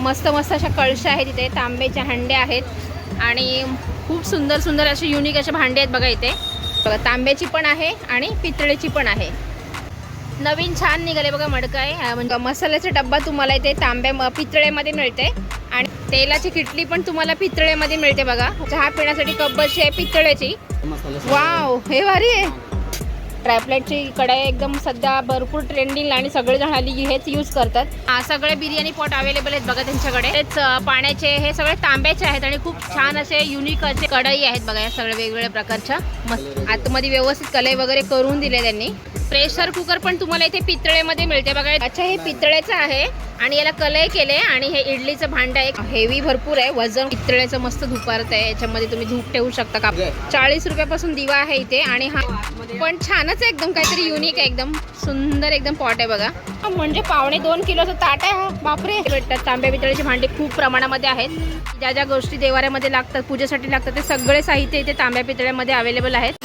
मस्त मस्त अशा कळशा आहेत इथे तांब्याच्या हंडे आहेत आणि खूप सुंदर सुंदर असे युनिक असे भांडे आहेत बघा इथे. बघा तांब्याची पण आहे आणि पितळेची पण आहे. नवीन छान निघाले बघा मडकं आहे. म्हणजे मसाल्याचा डब्बा तुम्हाला इथे तांब्या पितळेमध्ये मिळते. आणि तेलाची किटली पण तुम्हाला पितळेमध्ये मिळते बघा. चहा पिण्यासाठी कब्बची आहे पितळेची. वाव हे भारी आहे. ट्रायप्लेटची कढाई एकदम सध्या भरपूर ट्रेंडिंग आणि सगळेजण हल्ली हेच यूज करतात. सगळे बिर्याणी पॉट अवेलेबल आहेत बघा त्यांच्याकडे. तेच पाण्याचे हे सगळे तांब्याचे आहेत आणि खूप छान असे युनिक असे कढाई आहेत बघा या सगळ्या वेगवेगळ्या प्रकारच्या. मस्त आतमध्ये व्यवस्थित कलई वगैरे करून दिले त्यांनी. प्रेशर कुकर पण तुम्हाला इथे पितळेमध्ये मिळते. बघा अच्छा हे पितळेचं आहे आणि याला कलई केले आणि हे इडलीचं भांड आहे हेवी भरपूर आहे. वजन पितळेचं मस्त धुपारत आहे. याच्यामध्ये तुम्ही धूप ठेवू शकता का? चाळीस रुपयापासून दिवा आहे इथे आणि हा पण छानच आहे एकदम काहीतरी युनिक आहे एकदम. सुंदर एकदम पॉट आहे बघा. म्हणजे पावणे दोन किलोचं ताट आहे हा. बापरे. भेटतात. तांब्या पितळेचे भांडे खूप प्रमाणामध्ये आहेत. ज्या ज्या गोष्टी देवाऱ्यामध्ये लागतात पूजेसाठी लागतात ते सगळे साहित्य इथे तांब्या पितळ्यामध्ये अवेलेबल आहेत.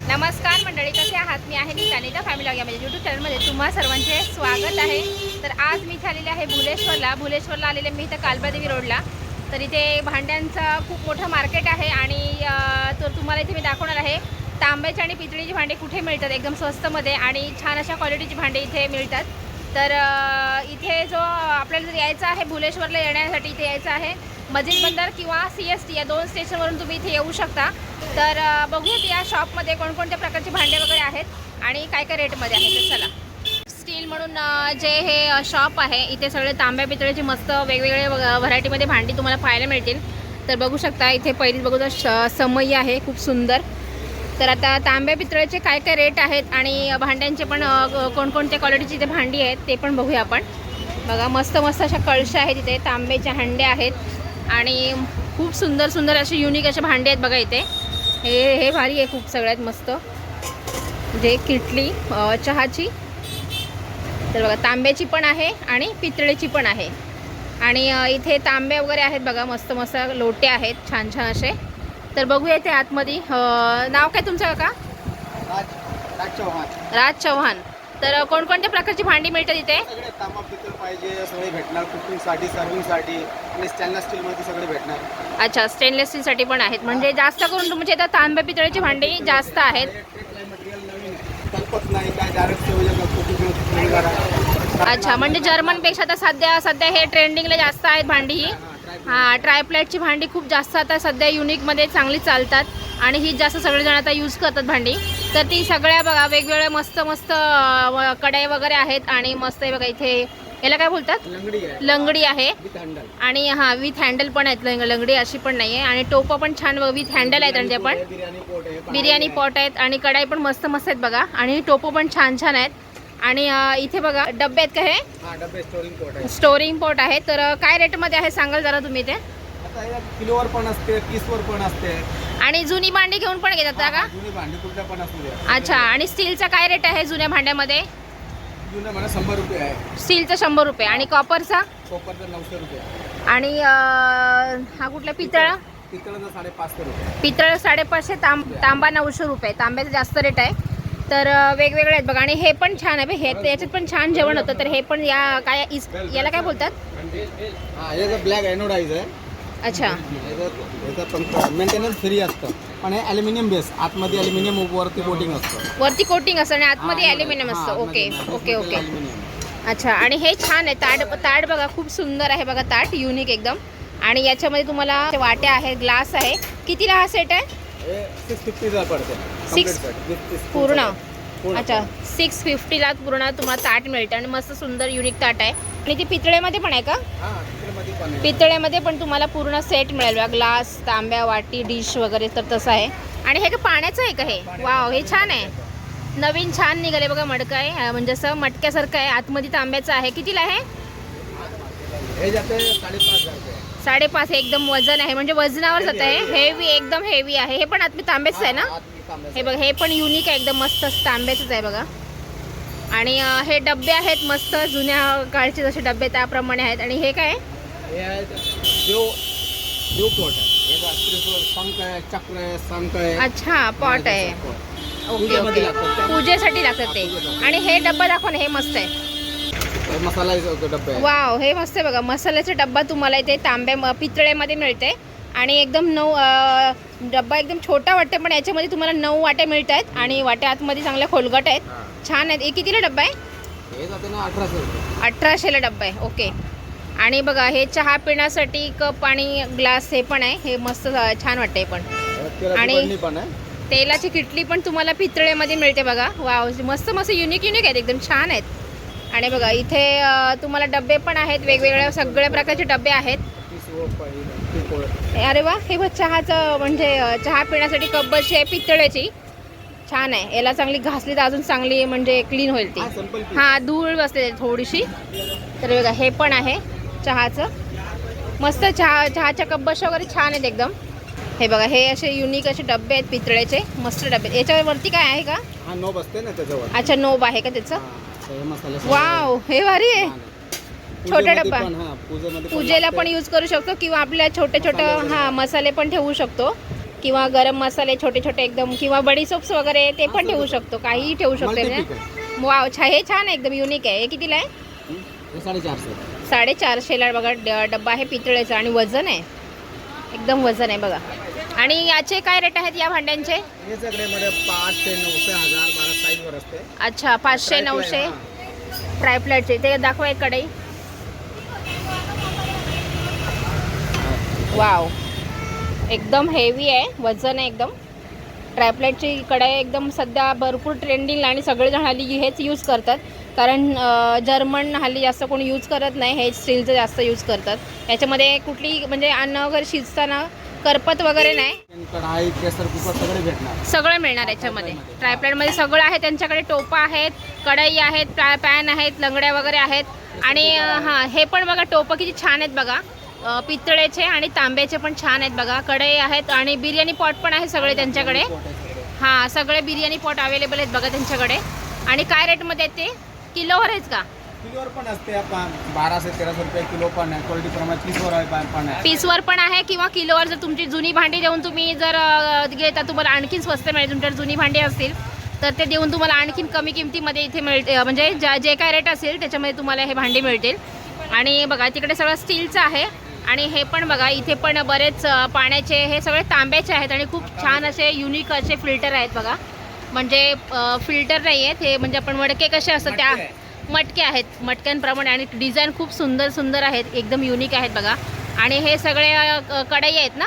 नमस्कार मंडळी कसे आहात? मी आहे नितानिता फॅमिली या माझ्या यूट्यूब चॅनलमध्ये तुम्हा सर्वांचे स्वागत आहे. तर आज मी झालेले आहे भुलेश्वरला. भुलेश्वरला आलेले मी इथं कालबादेवी रोडला. तर इथे भांड्यांचं खूप मोठं मार्केट आहे आणि तर तुम्हाला इथे मी दाखवणार आहे तांब्याची आणि पितळीची भांडी कुठे मिळतात एकदम स्वस्तमध्ये आणि छान अशा क्वालिटीची भांडे इथे मिळतात. तर इथे जो आपल्याला जर यायचं आहे भुलेश्वरला येण्यासाठी इथे यायचं आहे मजिद बंदर किंवा सी एस टी या दोन स्टेशनवरून तुम्ही इथे येऊ शकता. तर बघूयात या शॉपमध्ये कोणकोणत्या प्रकारचे भांडे वगैरे आहेत आणि काय काय रेटमध्ये आहे तर चला. स्टील म्हणून जे हे शॉप आहे इथे सगळे तांब्या पितळेची मस्त वेगवेगळे व्हरायटीमध्ये भांडी तुम्हाला पाहायला मिळतील. तर बघू शकता इथे पहिली बघू तर श समई आहे खूप सुंदर. तर आता तांब्या पितळेचे काय काय रेट आहेत आणि भांड्यांचे पण कोणकोणत्या क्वालिटीची इथे भांडी आहेत ते पण बघूया आपण. बघा मस्त मस्त अशा कळशा आहेत इथे तांब्याचे हंडे आहेत. आणि खूप सुंदर सुंदर असे युनिक असे भांडे आहेत बघा इथे. हे हे भारी आहे खूप सगळ्यात मस्त. जे किटली चहाची. तर बघा तांब्याची पण आहे आणि पितळेची पण आहे. आणि इथे तांबे वगैरे आहेत बघा मस्त मस्त लोटे आहेत छान छान असे. तर बघूया इथे आतमध्ये. नाव काय तुमचं काका? राज चव्हाण राज चव्हाण तर कोणकोणत्या प्रकारची भांडी मिळतात इथे? सगळे तांबा पितळ पाहिजे सगळे भेटणार कुकिंगसाठी सर्विंगसाठी आणि स्टेनलेस स्टीलमध्ये सगळे भेटणार. अच्छा स्टेनलेस स्टीलसाठी पण आहेत. म्हणजे जास्त करून तुमच्या इथं तांब्या पितळेची भांडी जास्त आहेत. मटेरियल नवीन कल्पत नाही काय डायरेक्ट कुकिंग करा अच्छा म्हणजे जर्मनपेक्षा आता सध्या सध्या हे ट्रेंडिंगला जास्त आहेत भांडी ही. हां ट्रायप्लेटची भांडी खूप जास्त आता सध्या युनिकमध्ये चांगली चालतात आणि ही जास्त सगळेजण आता यूज करतात भांडी. तर ती सगळ्या बघा वेगवेगळ्या मस्त मस्त अं, कढई वगैरे आहेत आणि मस्त आहे बघा इथे याला काय बोलतात? लंगडी आहे. आणि हा विथ हँडल पण आहेत लंग- लंगडी अशी पण नाही आहे आणि टोपं पण छान विथ हँडल आहेत त्यांचे पण बिर्याणी पोट आहे बिर्याणी पॉट आहेत आणि कढाई पण मस्त मस्त आहेत बघा. आणि टोपं पण छान छन आहेत. आणि इथे बघा डबे आहेत का हे? डबे स्टोरिंग पोट आहे स्टोरिंग पॉट आहे. तर काय रेटमध्ये आहे सांगाल जरा तुम्ही ते किलोवर पण असते पीसवर पण असते. आणि जुनी भांडी घेऊन पण घेतात का? जुनी भांडी कुठल्या पण असू द्या. अच्छा आणि स्टीलचा काय रेट आहे जुन्या भांड्यामध्ये? शंभर रुपये आहे. स्टीलचा शंभर रुपये. आणि कॉपरचा कोपरचं नऊशे रुपये. आणि हा कुठला? पितळ. पितळाचं साडेपाचशे रुपये. पितळ साडेपाचशे तांब तांबा नऊशे रुपये. तांब्याचा जास्त रेट आहे. तर वेगवेगळे आहेत बघा. आणि हे पण छान आहे. हे याच्यात पण छान जेवण होतं. तर हे पण या काय इस याला काय बोलतात? हा ब्लॅक एनोडाईज आहे. अच्छा. मेंटेनन्स फ्री असतं. पण हे ॲल्युमिनियम बेस आतमध्ये ॲल्युमिनियम वरती कोटिंग असतं. वरती कोटिंग असतं आणि आतमध्ये हा, ॲल्युमिनियम असतं. Okay okay okay. अच्छा आणि हे छान आहे. ताट ताट बघा खूप सुंदर आहे बघा ताट. युनिक एकदम. आणि याच्यामध्ये तुम्हाला वाट्या आहेत ग्लास आहे. कितीला हा सेट आहे? सिक्स फिफ्टीला पडते. पूर्ण. अच्छा सिक्स फिफ्टीला पूर्ण तुम्हाला ताट मिळतं आणि मस्त सुंदर युनिक ताट आहे. आणि ती पितळेमध्ये पण आहे का. पितळेमध्ये पण तुम्हाला पूर्ण सेट मिळेल. ग्लास तांब्या वाटी डिश वगैरे तर तसं आहे. आणि हे का पाण्याचं आहे का हे? वाव हे छान आहे. नवीन छान निघाले बघा मडकं आहे. म्हणजे असं मटक्यासारखं आहे. आतमध्ये तांब्याचं आहे. कितीला आहे? साडेपाच एकदम वजन आहे. म्हणजे वजनावर जात आहे. हेवी एकदम हेवी आहे. हे पण आतमध्ये तांब्याचं आहे ना? हा, बघा हे पण युनिक आहे. एकदम मस्त तांब्याचंच आहे बघा. आणि हे डबे आहेत मस्त. जुन्या काळचे जसे डबे त्याप्रमाणे आहेत. आणि हे काय? अच्छा पॉट आहे. Okay okay. पूजेसाठी लागतात ते आणि हे डब्बा दाखव ना हे मस्त आहे. मसाला डब्बे. वाव हे मस्त आहे बघा. मसाल्याचा डब्बा तुम्हाला इथे तांब्या म- पितळेमध्ये मिळते. आणि एकदम नऊ डब्बा एकदम छोटा वाटते पण याच्यामध्ये तुम्हाला नऊ वाट्या मिळत आहेत आणि वाट्या आतमध्ये चांगल्या खोलगट आहेत. हा. छान आहेत. हे कितीला डब्बा आहे? हे अठराशेला डब्बा आहे. ओके. आणि बघा हे चहा पिण्यासाठी कप आणि ग्लास हे पण आहे. हे मस्त छान वाटतं हे पण आणि- तेलाची किटली पण तुम्हाला पितळेमध्ये मिळते बघा. वाव मस्त मस्त युनिक युनिक आहेत. एकदम छान आहेत. आणि बघा इथे तुम्हाला डबे पण आहेत वेगवेगळ्या सगळ्या प्रकारचे डबे आहेत. अरे वा हे बघ चहाचं म्हणजे चहा पिण्यासाठी कब्बची आहे पितळेची. छान आहे. याला चांगली घासली तर अजून चांगली म्हणजे क्लीन होईल ती. हा, धूळ बसते थोडीशी. तर बघा हे पण आहे चहाचं. मस्त चहा चहाच्या कब्बश वगैरे छान आहेत एकदम. हे बघा हे असे युनिक असे डबे आहेत पितळेचे. मस्त डबे. याच्यावरती काय आहे का? नोब असते ना त्याच्यावर. अच्छा नोब आहे का त्याचं? वाव हे भारी आहे. छोटा डब्बा. पूजेला. पण यूज करू शकतो किंवा आपल्या छोटे छोटे हा मसाले पण ठेवू शकतो. किंवा गरम मसाले छोटे छोटे एकदम किंवा बडी सोप्स वगैरे ते पण ठेवू. शकतो. काहीही ठेवू शकतो. वाव छा हे छान आहे एकदम युनिक आहे. हे कितीला आहे? साडेचारशे. साडेचारशेला बघा डब्बा आहे पितळेचा आणि वजन आहे. एकदम वजन आहे बघा. आणि याचे काय रेट आहेत या भांड्यांचे? हे सगळे मध्ये पाच ते नऊशे हजार बारा साईजवर असते. अच्छा पाचशे नऊशे? हा. ट्रायप्लेटचे ते दाखवा एक कढई वाव एकदम हेवी आहे. वजन आहे एकदम. ट्रायप्लेटची कढाई एकदम सध्या भरपूर ट्रेंडिंग आणि सगळेजण हल्ली हेच यूज करतात. कारण जर्मन हल्ली जास्त कोणी यूज करत नाही. हे स्टीलचं जास्त यूज करतात. याच्यामध्ये कुठली म्हणजे अन्न वगैरे शिजताना करपत वगैरे नाही. कढाई प्रेशर कुकर सगळे भेटणार. सगळं मिळणार याच्यामध्ये. ट्रायप्लेटमध्ये सगळं आहे त्यांच्याकडे टोपा आहेत कढई आहेत पॅ- पॅन आहेत लंगड्या वगैरे आहेत. आणि अं, हां हे पण बघा टोपं किती छान आहेत बघा. अं, पितळेचे आणि तांब्याचे पण छान आहेत बघा. कढई आहेत आणि बिर्याणी पॉट पण आहे सगळे त्यांच्याकडे. हां सगळे बिर्याणी पॉट अवेलेबल आहेत बघा त्यांच्याकडे. आणि काय रेटमध्ये आहेत ते? किलोवर आहेत का? किलोवर पण असते बाराशे तेराशे रुपये किलो पण आहे. क्वालिटी प्रमाणे तीसवर आहे पण- आहे. पीसवर पण आहे किंवा किलोवर जर तुमची जुनी भांडी देऊन तुम्ही जर घेता तुम्हाला आणखीन स्वस्त मिळेल. तुमच्याकडे जुनी भांडी असतील तर ते देऊन तुम्हाला आणखीन कमी किमतीमध्ये इथे मिळते. म्हणजे ज्या जे काय रेट असेल त्याच्यामध्ये तुम्हाला हे भांडी मिळतील. आणि बघा तिकडे सगळं स्टीलचं आहे. आणि हे पण बघा इथे पण बरेच पाण्याचे हे सगळे तांब्याचे आहेत आणि खूप छान असे युनिक असे फिल्टर आहेत बघा. म्हणजे फिल्टर नाही आहेत. हे म्हणजे आपण मडके कसे असतात त्या मटके आहे. मटके आहेत मटक्यांप्रमाणे आणि डिझाईन खूप सुंदर सुंदर आहेत एकदम युनिक आहेत बघा. आणि हे सगळे कढई आहेत ना?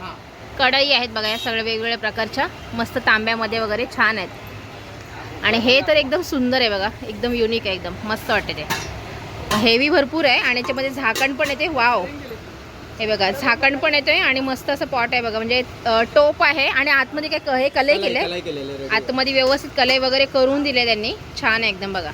हा. कढई आहेत बघा या सगळ्या वेगवेगळ्या प्रकारच्या. मस्त तांब्यामध्ये वगैरे छान आहेत. आणि हे तर एकदम सुंदर आहे बघा एकदम युनिक आहे एकदम मस्त वाटते ते. हेवी भरपूर आहे आणि याच्यामध्ये झाकण पण येते. वाव हे बघा झाकण पण येतोय आणि मस्त असं पॉट आहे बघा. म्हणजे टोप आहे आणि आतमध्ये काय क- हे कलई केलेले ready. आतमध्ये व्यवस्थित कलई वगैरे करून दिले त्यांनी. छान आहे एकदम बघा.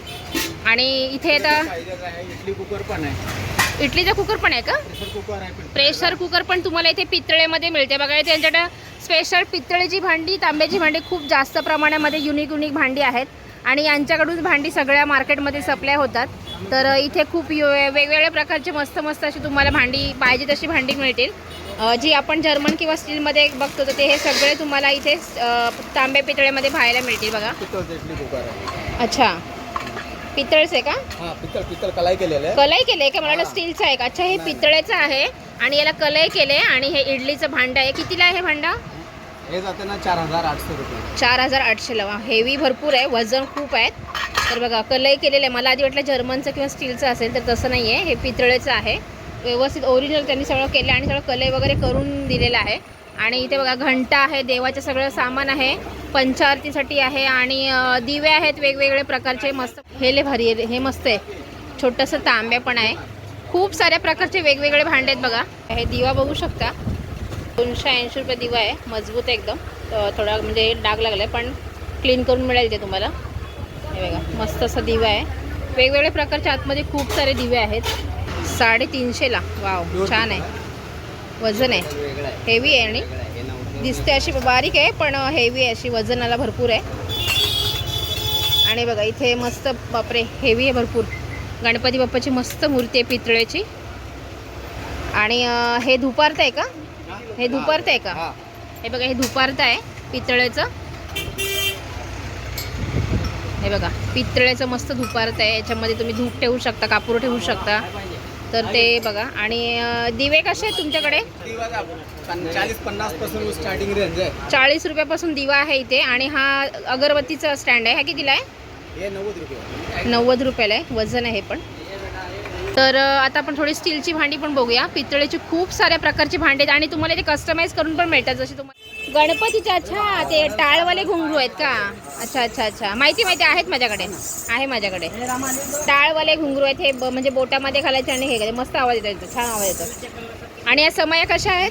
आणि इथे आता इडली कुकर पण आहे. इडलीचा कुकर पण आहे का? प्रेशर कुकर पण- प्रेशर कुकर पण तुम्हाला इथे पितळेमध्ये मिळते. बघा त्यांच्याकडे स्पेशल पितळेची भांडी तांब्याची भांडी खूप जास्त प्रमाणामध्ये युनिक युनिक भांडी आहेत. आणि यांच्याकडून भांडी सगळ्या मार्केटमध्ये सप्लाय होतात. तर इथे खूप यु- वेगवेगळ्या प्रकारचे मस्त मस्त अशी तुम्हाला भांडी पाहिजे तशी भांडी मिळतील. जी आपण जर्मन किंवा स्टीलमध्ये बघतो तर ते हे सगळे तुम्हाला इथे तांबे पितळेमध्ये पाहायला मिळतील बघा. अच्छा. पितळच आहे का? हा पितळ पितळ कलाई केलेलं आहे. कलई केले का? मला. स्टीलचं आहे का? अच्छा हे. पितळेचं आहे आणि याला कलई केले आणि हे इडलीचं भांडं आहे. कितीला आहे हे भांडं? हे जाते ना चार हजार आठशे रुपये. चार हजार आठशेला वा हेवी भरपूर आहे वजन खूप आहेत तर बघा कलई केलेलं आहे. मला आधी वाटलं जर्मनचं किंवा स्टीलचं असेल तर तसं नाही आहे हे पितळेचं आहे. व्यवस्थित ओरिजिनल त्यांनी सगळं केलं आणि सगळं कलई वगैरे करून दिलेलं आहे. आणि इथे बघा घंटा आहे देवाचं सगळं सामान आहे पंचारतीसाठी आहे आणि दिवे आहेत वेगवेगळे प्रकारचे मस्त. हेले भारी हे मस्त आहे. छोटंसं तांब्या पण आहे. खूप साऱ्या प्रकारचे वेगवेगळे भांडे आहेत बघा. हे दिवा बघू शकता. दोनशे ऐंशी रुपये दिवा आहे. मजबूत आहे एकदम. थोडा म्हणजे डाग लागला आहे पण क्लीन करून मिळेल ते तुम्हाला. हे बघा मस्त असा दिवा आहे. वेगवेगळ्या प्रकारच्या आतमध्ये खूप सारे दिवे आहेत. साडेतीनशेला वाव छान आहे. वजन आहे. हेवी आहे आणि दिसते अशी बारीक आहे पण हेवी आहे. अशी वजनाला भरपूर आहे. आणि बघा इथे मस्त बापरे हेवी आहे भरपूर. गणपती बाप्पाची मस्त मूर्ती आहे पितळेची. आणि हे धुपारत आहे का? हे धुपारत आहे का? हा. बघा हे धुपारत आहे पितळेचं. हे बघा पितळेचं मस्त धुपारत आहे. याच्यामध्ये तुम्ही धूप ठेवू शकता कापूर ठेवू शकता. तर ते बघा आणि दिवे कसे आहेत तुमच्याकडे? चाळीस पन्नासपासून स्टार्टिंग रेंज आहे. चाळीस रुपयापासून दिवा आहे इथे आणि हा अगरबत्तीचा स्टँड आहे. हा कितीला आहे? हे नव्वद रुपये. नव्वद रुपयाला आहे. वजन आहे पण. तर आता आपण थोडी स्टीलची भांडी पण बघूया. पितळेची खूप साऱ्या प्रकारची भांडी आहेत आणि तुम्हाला ते कस्टमाइज करून पण मिळतात. जसे तुम्हाला गणपतीचे अच्छा ते टाळवाले घुंगरू आहेत का? अच्छा अच्छा अच्छा. माहिती माहिती आहेत माझ्याकडे. आहे माझ्याकडे. टाळवाले घुंगरू आहेत. हे ब- म्हणजे बोटामध्ये घालायचे आणि हे मस्त आवाज येतो छान आवाज येतो. आणि या समया कशा आहेत?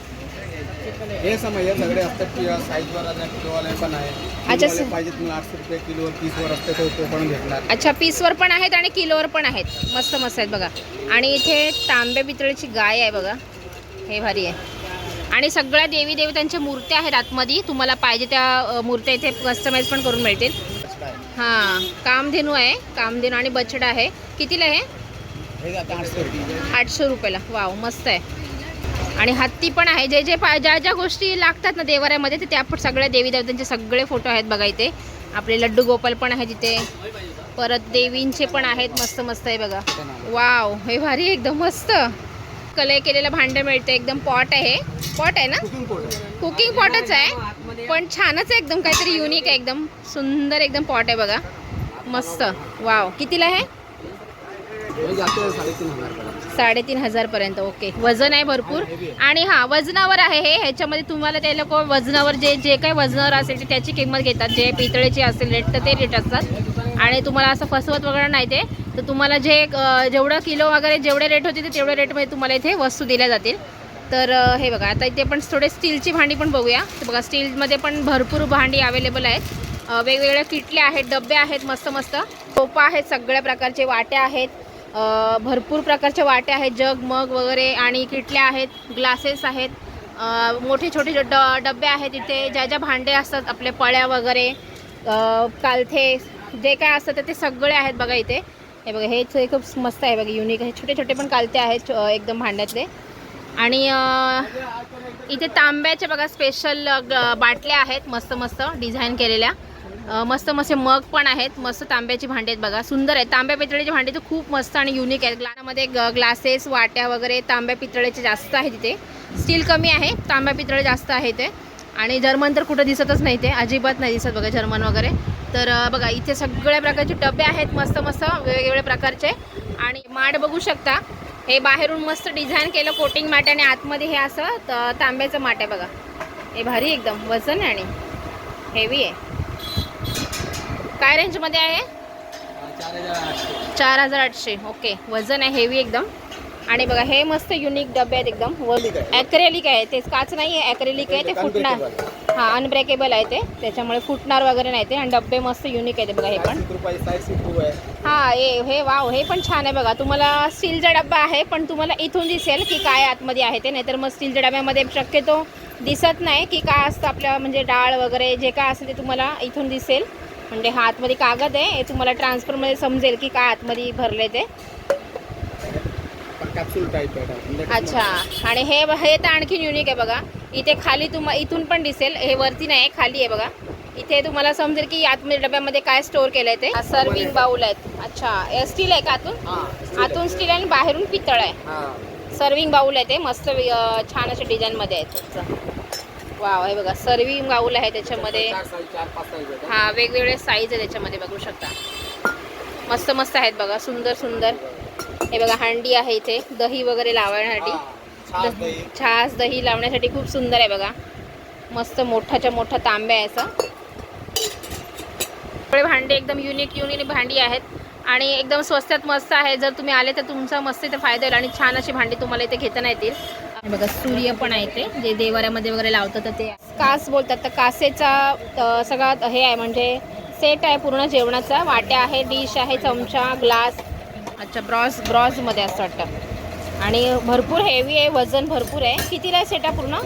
हे समय हे सगळे असतात की साईजवर किलोवाले पण आहे अच्छा, किलोवाले. पाहिजे तुम्ही आठशे रुपये किलोवर तीसवर असते तो तो पण भेटणार. अच्छा पीसवर पण आहेत आणि किलोवर पण आहेत. मस्त मस्त आहेत बघा. आणि इथे तांबे पितळेची गाय आहे बघा. हे भारी आहे. आणि सगळ्या देवी देवतांच्या मूर्त्या आहेत आतमध्ये. तुम्हाला पाहिजे त्या अ, मूर्त्या इथे कस्टमाइज पण करून मिळतील. हां कामधेनू आहे. कामधेनू आणि बछडा आहे. कितीला आहे? हे आठशे रुपये. आठशे रुपयाला. वाव मस्त आहे. आणि हत्ती पण आहे. जे जे पा ज्या ज्या गोष्टी लागतात ना देवाऱ्यामध्ये ते त्या पण सगळ्या देवी देवतांचे सगळे फोटो आहेत बघा इथे. आपले लड्डू गोपाल पण आहे तिथे परत देवींचे पण आहेत. मस्त मस्त आहे बघा. वाव हे भारी एकदम मस्त. कलय केलेलं भांडं मिळतं एकदम पॉट आहे. पॉट आहे ना? कुकिंग पॉटच आहे. पण छानच आहे एकदम. काहीतरी युनिक आहे एकदम. सुंदर एकदम पॉट आहे बघा. मस्त. वाव. कितीला आहे? साडेतीन हजार पर्यंत ओके. वजन आहे भरपूर. आणि हा वजनावर आहे हे. ह्याच्यामध्ये तुम्हाला ते लोक वजनावर जे जे काही वजनावर असेल ते त्याची किंमत घेतात. जे पितळेची असेल रेट तर ते रेट असतात. आणि तुम्हाला असं फसवत वगैरे नाही ते. तर तुम्हाला जे जेवढं किलो वगैरे जेवढे रेट होते ते तेवढ्या रेटमध्ये तुम्हाला इथे वस्तू दिल्या जातील. तर हे बघा आता इथे पण थोडे स्टीलची भांडी पण बघूया. तर बघा स्टीलमध्ये पण भरपूर भांडी अवेलेबल आहेत. वेगवेगळ्या किटल्या आहेत डबे आहेत मस्त मस्त. सोपा आहेत सगळ्या प्रकारचे वाट्या आहेत. भरपूर प्रकारच्या वाट्या आहेत जग मग वगैरे आणि किटल्या आहेत ग्लासेस आहेत. मोठे छोटे ड डबे आहेत इथे ज्या ज्या भांडे असतात आपले पळ्या वगैरे कालथे जे काय असतं तर ते सगळे आहेत बघा इथे. हे बघा हे खूप मस्त आहे बघा युनिक आहे. छोटे छोटे पण कालथे आहेत एकदम भांड्यातले. आणि इथे तांब्याच्या बघा स्पेशल बाटल्या आहेत मस्त मस्त डिझाईन केलेल्या. मस्त मस्त मग पण आहेत. मस्त तांब्याची भांडे आहेत बघा. सुंदर आहेत. तांब्या पितळेची भांडी तर खूप मस्त आणि युनिक आहेत. ग्लासमध्ये ग्लासेस वाट्या वगैरे तांब्या पितळेचे जास्त आहे तिथे. स्टील कमी आहे. तांब्या पितळे जास्त आहे ते आणि जर्मन तर कुठं दिसतच नाही ते अजिबात नाही दिसत बघा जर्मन वगैरे. तर बघा इथे सगळ्या प्रकारचे डबे आहेत मस्त मस्त. वेगवेगळ्या प्रकारचे. आणि माठ बघू शकता. हे बाहेरून मस्त डिझाईन केलं कोटिंग माट आणि आतमध्ये हे असं त- तांब्याचं माठ आहे बघा. हे भारी एकदम. वजन आहे आणि हेवी आहे. काय रेंजमध्ये आहे? चार हजार आठशे. ओके. वजन आहे हेवी एकदम. आणि बघा हे मस्त युनिक डबे आहेत एकदम. आहे. ॲक्रेलिक आहे. ते काच नाही आहे ॲक्रेलिक आहे. ते फुटणार. हां अनब्रेकेबल आहे ते. त्याच्यामुळे फुटणार वगैरे नाही ते. आणि डबे मस्त युनिक आहे ते बघा हे पण. हा हे हे वाव. हे पण छान आहे बघा. तुम्हाला स्टीलचा डब्बा आहे पण तुम्हाला इथून दिसेल की काय आतमध्ये आहे ते. नाहीतर मग स्टीलच्या डब्यामध्ये शक्यतो दिसत नाही की काय असतं आपल्या म्हणजे डाळ वगैरे जे काय असेल ते तुम्हाला इथून दिसेल. म्हणजे हा आतमध्ये कागद आहे हे तुम्हाला ट्रान्सफरमध्ये समजेल की काय आतमध्ये भरले ते. पण कॅप्सूल टाईप आहे म्हणजे अच्छा. आणि हे हे तर आणखीन युनिक आहे बघा. इथे खाली तुम्हा इथून पण दिसेल. हे वरती नाही खाली आहे बघा. इथे तुम्हाला समजेल की आतमध्ये डब्यामध्ये काय स्टोअर केलं आहे ते सर्विंग बाउल आहेत. अच्छा. स्टील आहे का आतून? हां आतून स्टील आणि बाहेरून पितळ आहे. हां. सर्विंग बाउल आहे ते. मस्त छान अशा डिझाईनमध्ये आहे त्याचं वाव हे बघा सर्विंग बाउल आहे त्याच्यामध्ये. हा वेगवेगळे साईज आहे त्याच्यामध्ये बघू शकता. मस्त मस्त आहेत बघा सुंदर सुंदर. हे बघा हांडी आहे इथे दही वगैरे लावण्यासाठी. छास दही. लावण्यासाठी खूप सुंदर आहे बघा. मस्त मोठाच्या मोठा तांब्या आहे असं. सगळे भांडे एकदम युनिक युनिक भांडी आहेत. आणि एकदम स्वस्तात मस्त आहे. जर तुम्ही आले तर तुमचा मस्त इथे फायदा होईल आणि छान अशी भांडी तुम्हाला इथे घेता येतील. बघा सूर्य पण आहे इथे जे देवाऱ्यामध्ये वगैरे लावतात तर ते. कास बोलतात तर कासेचा अ, सगळा हे आहे म्हणजे सेट आहे पूर्ण जेवणाचा. वाट्या आहे डिश आहे चमचा ग्लास. अच्छा ब्रॉस ब्रॉजमध्ये असं वाटतं. आणि भरपूर हेवी आहे वजन भरपूर आहे. कितीला आहे सेटा पूर्ण?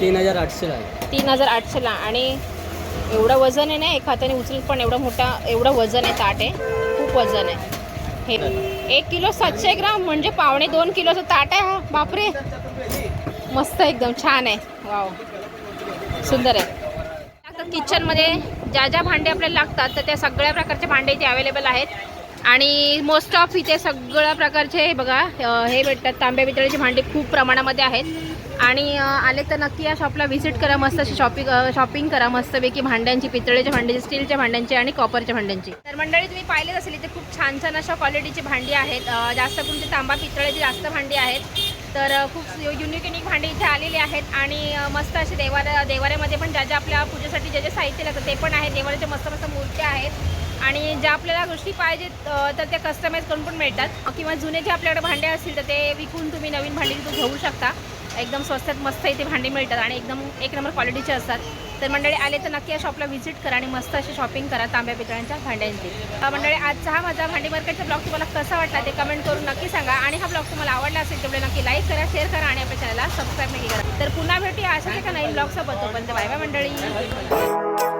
तीन हजार आठशेला आहे. तीन हजार आठशेला. आणि एवढं वजन आहे ना एक हाताने उचलत पण एवढं मोठा एवढं वजन आहे ताट आहे. खूप वजन आहे. हे एक किलो सातशे ग्राम म्हणजे पावणे दोन किलोचं ताट आहे हा. बापरे. मस्त एकदम छान आहे. वाव सुंदर आहे. आता किचनमध्ये ज्या ज्या भांडे आपल्याला लागतात तर त्या सगळ्या प्रकारचे भांडे इथे अवेलेबल आहेत. आणि मोस्ट ऑफ इथे सगळ्या प्रकारचे हे बघा हे भेटतात. तांब्या पितळेचे भांडे खूप प्रमाणामध्ये आहेत. आणि आले तर नक्की या शॉपला व्हिजिट करा मस्त अशी शॉपिंग शॉपिंग करा मस्तपैकी भांड्यांची पितळेच्या भांड्याची स्टीलच्या भांड्यांची आणि कॉपरच्या भांड्यांची. तर मंडळी तुम्ही पाहिलेच असेल इथे खूप छान छान अशा क्वालिटीची भांडी आहेत. जास्त करून ते तांबा पितळेची जास्त भांडी आहेत. तर खूप युनिक युनिक भांडी इथे आलेली आहेत आणि मस्त असे देवाऱ्या देवाऱ्यामध्ये पण ज्या ज्या आपल्या पूजेसाठी जे जे साहित्य लागतं ते पण आहे देवाऱ्याच्या मस्त मस्त मूर्त्या आहेत. आणि ज्या आपल्याला गोष्टी पाहिजेत तर त्या कस्टमाइज करून पण मिळतात. किंवा जुने जे आपल्याकडे भांडे असतील तर ते विकून तुम्ही नवीन भांडी तिथून घेऊ शकता. एकदम स्वस्तात मस्त इथे भांडी मिळतात आणि एकदम एक नंबर क्वालिटीचे असतात. तर मंडळी आले तर नक्की या शॉपला व्हिजिट करा आणि मस्त अशी शॉपिंग करा तांब्या पितळ्यांच्या भांड्यांची. मंडळी आजचा हा माझा भांडी मार्केटचा ब्लॉग तुम्हाला कसा वाटला ते कमेंट करून नक्की सांगा. आणि हा ब्लॉग तुम्हाला आवडला असेल तेवढे नक्की लाईक करा शेअर करा आणि आपल्या चॅनलला सबस्क्राईब नक्की करा. तर पुन्हा भेटूया अशाच एका नवीन ब्लॉगसोबत तोपर्यंत बाय बाय मंडळी.